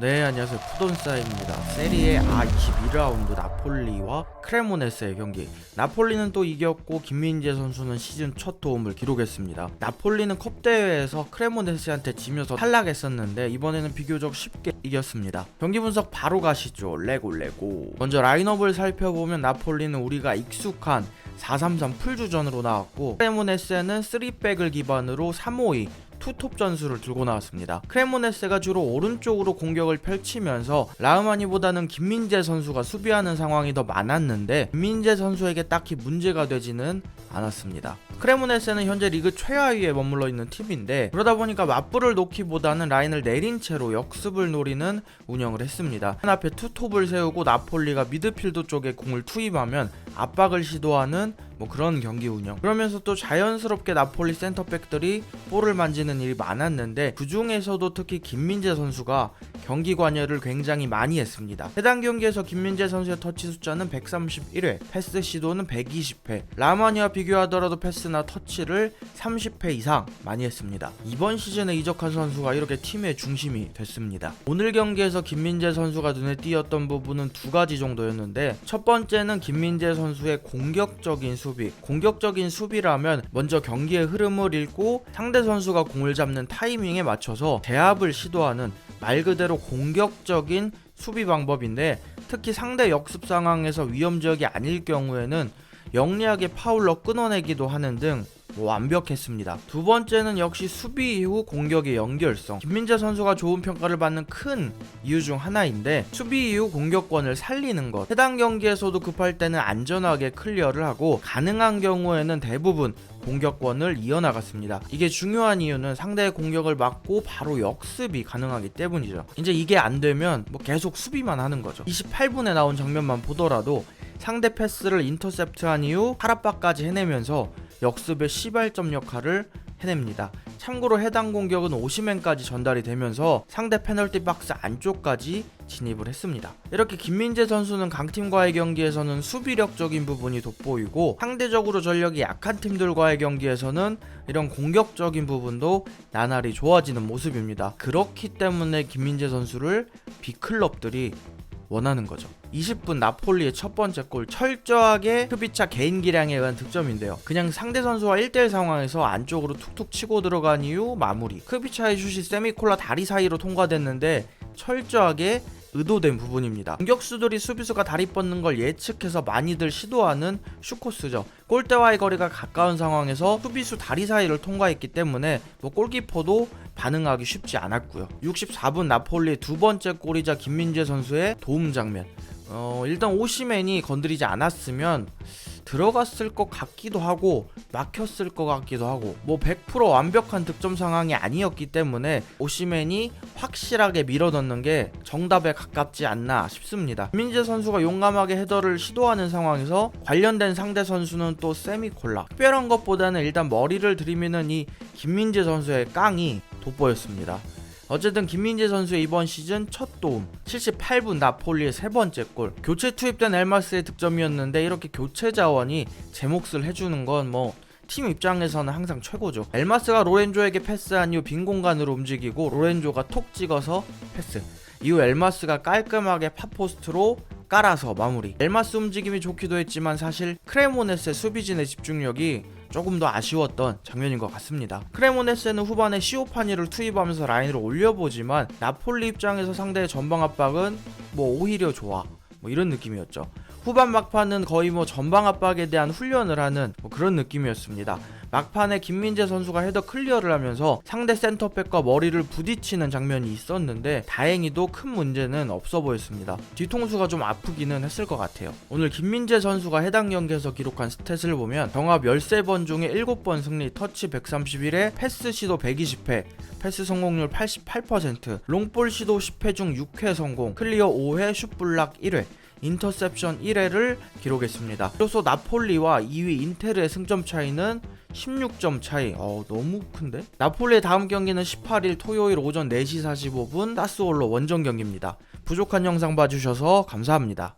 네 안녕하세요. 푸돈사입니다. 세리에 A21라운드 나폴리와 크레모네스의 경기. 나폴리는 또 이겼고 김민재 선수는 시즌 첫 도움을 기록했습니다. 나폴리는 컵 대회에서 크레모네스한테 지면서 탈락했었는데 이번에는 비교적 쉽게 이겼습니다. 경기 분석 바로 가시죠. 레고 레고. 먼저 라인업을 살펴보면 나폴리는 우리가 익숙한 433 풀주전으로 나왔고 크레모네스는 3백을 기반으로 352 투톱 전술을 들고 나왔습니다. 크레모네스가 주로 오른쪽으로 공격을 펼치면서 라흐마니보다는 김민재 선수가 수비하는 상황이 더 많았는데 김민재 선수에게 딱히 문제가 되지는 않았습니다. 크레모네스는 현재 리그 최하위에 머물러 있는 팀인데 그러다 보니까 맞불을 놓기보다는 라인을 내린 채로 역습을 노리는 운영을 했습니다. 한 앞에 투톱을 세우고 나폴리가 미드필드 쪽에 공을 투입하면 압박을 시도하는 뭐 그런 경기 운영. 그러면서 또 자연스럽게 나폴리 센터백들이 볼을 만지는 일이 많았는데 그 중에서도 특히 김민재 선수가 경기 관여를 굉장히 많이 했습니다. 해당 경기에서 김민재 선수의 터치 숫자는 131회, 패스 시도는 120회. 라마니와 비교하더라도 패스나 터치를 30회 이상 많이 했습니다. 이번 시즌에 이적한 선수가 이렇게 팀의 중심이 됐습니다. 오늘 경기에서 김민재 선수가 눈에 띄었던 부분은 두 가지 정도였는데 첫 번째는 김민재 선수의 공격적인 수비. 공격적인 수비라면 먼저 경기의 흐름을 읽고 상대 선수가 공을 잡는 타이밍에 맞춰서 제압을 시도하는 말 그대로 공격적인 수비 방법인데 특히 상대 역습 상황에서 위험 지역이 아닐 경우에는 영리하게 파울로 끊어내기도 하는 등뭐 완벽했습니다. 두 번째는 역시 수비 이후 공격의 연결성. 김민재 선수가 좋은 평가를 받는 큰 이유 중 하나인데 수비 이후 공격권을 살리는 것. 해당 경기에서도 급할 때는 안전하게 클리어를 하고 가능한 경우에는 대부분 공격권을 이어나갔습니다. 이게 중요한 이유는 상대의 공격을 막고 바로 역습이 가능하기 때문이죠. 이제 이게 안 되면 뭐 계속 수비만 하는 거죠. 28분에 나온 장면만 보더라도 상대 패스를 인터셉트한 이후 팔압박까지 해내면서 역습의 시발점 역할을 해냅니다. 참고로 해당 공격은 오시맨까지 전달이 되면서 상대 페널티 박스 안쪽까지 진입을 했습니다. 이렇게 김민재 선수는 강팀과의 경기에서는 수비력적인 부분이 돋보이고 상대적으로 전력이 약한 팀들과의 경기에서는 이런 공격적인 부분도 나날이 좋아지는 모습입니다. 그렇기 때문에 김민재 선수를 빅클럽들이 원하는 거죠. 20분 나폴리의 첫 번째 골 철저하게 크비차 개인 기량에 의한 득점인데요. 그냥 상대 선수와 1대1 상황에서 안쪽으로 툭툭 치고 들어간 이후 마무리. 크비차의 슛이 세미콜라 다리 사이로 통과됐는데 철저하게 의도된 부분입니다. 공격수들이 수비수가 다리 뻗는 걸 예측해서 많이들 시도하는 슈코스죠. 골대와의 거리가 가까운 상황에서 수비수 다리 사이를 통과했기 때문에 뭐 골키퍼도 반응하기 쉽지 않았고요. 64분 나폴리의 두 번째 골이자 김민재 선수의 도움 장면. 어, 일단 오시맨이 건드리지 않았으면 들어갔을 것 같기도 하고 막혔을 것 같기도 하고 뭐 100% 완벽한 득점 상황이 아니었기 때문에 오시맨이 확실하게 밀어넣는 게 정답에 가깝지 않나 싶습니다. 민재 선수가 용감하게 헤더를 시도하는 상황에서 관련된 상대 선수는 또 세미콜라. 특별한 것보다는 일단 머리를 들이미는 이 김민재 선수의 깡이 돋보였습니다. 어쨌든 김민재 선수의 이번 시즌 첫 도움 78분 나폴리의 세 번째 골. 교체 투입된 엘마스의 득점이었는데 이렇게 교체 자원이 제 몫을 해주는 건뭐 팀 입장에서는 항상 최고죠. 엘마스가 로렌조에게 패스한 이후 빈 공간으로 움직이고 로렌조가 톡 찍어서 패스. 이후 엘마스가 깔끔하게 팝포스트로 깔아서 마무리. 엘마스 움직임이 좋기도 했지만 사실 크레모네스의 수비진의 집중력이 조금 더 아쉬웠던 장면인 것 같습니다. 크레모네스는 후반에 시오파니를 투입하면서 라인을 올려보지만 나폴리 입장에서 상대의 전방 압박은 뭐 오히려 좋아 뭐 이런 느낌이었죠. 후반 막판은 거의 뭐 전방 압박에 대한 훈련을 하는 뭐 그런 느낌이었습니다. 막판에 김민재 선수가 헤더 클리어를 하면서 상대 센터백과 머리를 부딪히는 장면이 있었는데 다행히도 큰 문제는 없어 보였습니다. 뒤통수가 좀 아프기는 했을 것 같아요. 오늘 김민재 선수가 해당 경기에서 기록한 스탯을 보면 경합 13번 중에 7번 승리, 터치 131회, 패스 시도 120회, 패스 성공률 88%, 롱볼 시도 10회 중 6회 성공, 클리어 5회, 슛블락 1회, 인터셉션 1회를 기록했습니다. 그래서 나폴리와 2위 인테르의 승점 차이는 16점 차이. 어, 너무 큰데? 나폴리의 다음 경기는 18일 토요일 오전 4시 45분 따스올로 원정 경기입니다. 부족한 영상 봐주셔서 감사합니다.